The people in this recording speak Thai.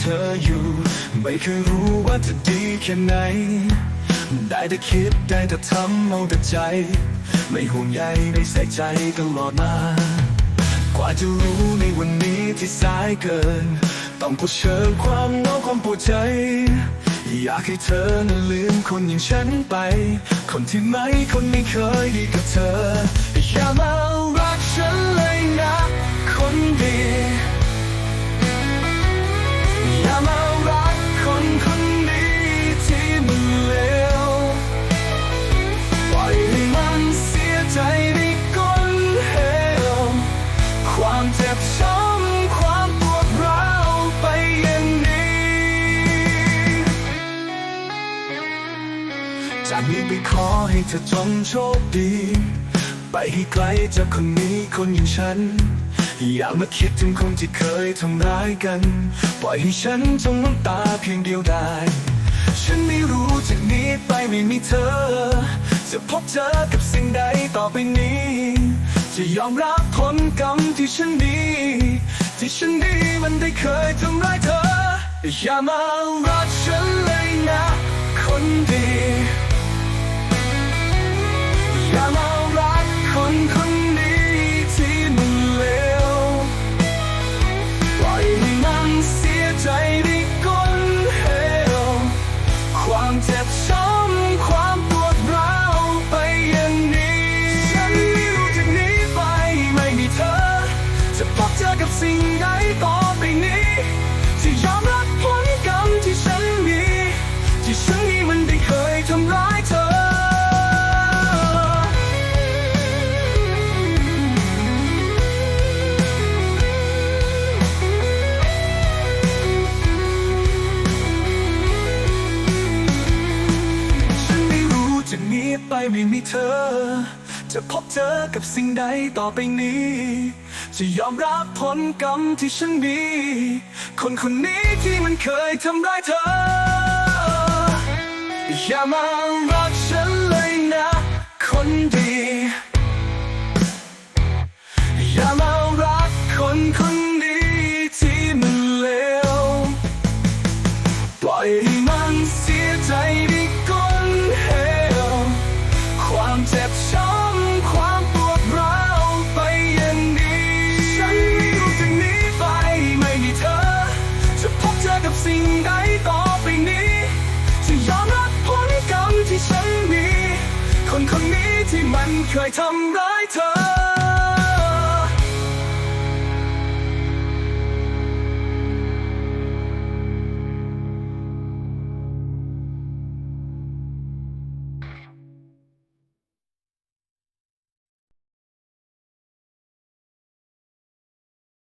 เธออยู่ ไม่เคยรู้ว่าจะดีแค่ไหน ได้แต่คิดได้แต่ทำเอาแต่ใจ ไม่ห่วงใยไม่ใส่ใจตลอดมา กว่าจะรู้ในวันนี้ที่สายเกิน ต้องเผชิญความเหงาความปวดใจ อยากให้เธอนั้นลืมคนอย่างฉันไป คนที่ไม่คนไม่เคยดีกับเธอ อย่ามารักฉันเลยนะ คนดี ความเจ็บช้ำความปวดร้าวไปอย่างนี้ จากนี้ไปขอให้เธอจงโชคดี ไปให้ไกลจากคนนี้คนอย่างฉัน อย่ามาคิดถึงคนที่เคยทำร้ายกัน ปล่อยให้ฉันจงน้ำตาเพียงเดียวไดายฉันไม่รู้จากนี้ไปไม่มีเธอ จะพบเจอกับสิ่งใดต่อไปนี้ จะยอมรับผลกรรมที่ฉันดีที่ฉันดีมันได้เคยทำร้ายเธอ อย่ามารักฉันเลยนะ คนดี ไปไม่มีเธอ จะพบเจอกับสิ่งใดต่อไปนี้ จะยอมรับผลกรรมที่ฉันมี คนคนนี้ที่มันเคยทำร้ายเธอ อย่ามารักฉันเลยนะ คนดี อย่ามารักคนคนนี้ที่มันเลวปล่อยให้ กับสิ่งใดต่อไปนี้ จะยอมรับผลกรรมที่ฉันมี คนคนนี้ที่มันเคยทำร้ายเธอ